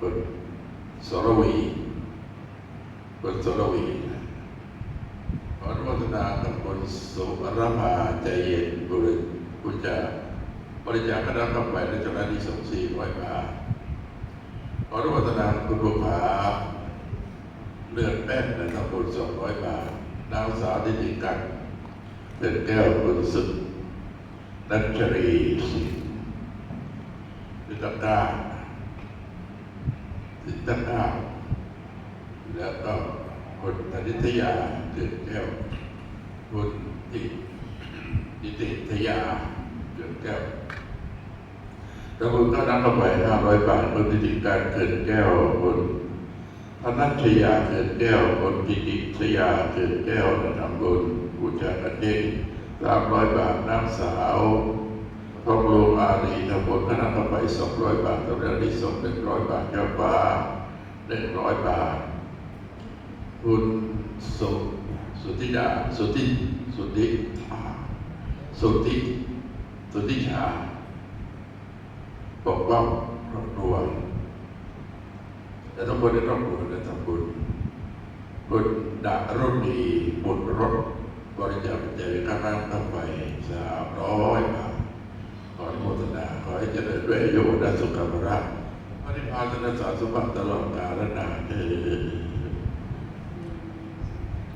คุณสรวีคุณสรวีขออนุโมทนากับคุณสุรภาใจเย็นบุรุษคุณจะบริจาคคณะเข้าไปในจำนวนที่สองสี่ร้อยบาทขออนุโมทนาคุณบุภาเลือดแป้นในะครับคุณสองร้อยบาทนางสาวทิติกันเป็นแก้วคุณสุดนัชรีสิงห์นิตกา ตกาแล้วก็คุณธนิตยาเกิดแก้วคุณติติติทยาเกิดแก้วแล้วคุณก็นำเข้าไปห้าร้อยบาทคุณติติการเกิดแก้วคุณพนัชยาเกิดแก้วคุณติติชยาเกิดแก้วนะครับคุณอุจจาระเด็กสามร้อยบาทน้ำสาว ทองโลอารีทำบุญคณะเข้าไปสองร้อยบาทสำเร็จที่สองหนึ่งร้อยบาทเจ้าฟ้าหนึ่งร้อยบาท คุณสุสุธิดาสุธิสุธิสุธิสุธิชาปกป้องครอบครัวแต่ทุกคนในครอบครัวได้ทำบุญคุณดารุณีบุญรถบริจาคปัจจัยค่าน้ำค่าไฟสามร้อยบาท ขออนุโมทนาขอ ให้เจริญด้วยอายุและสุขภาพปฏิภาณธนสาสมบัติตลอดกาลนานเถิด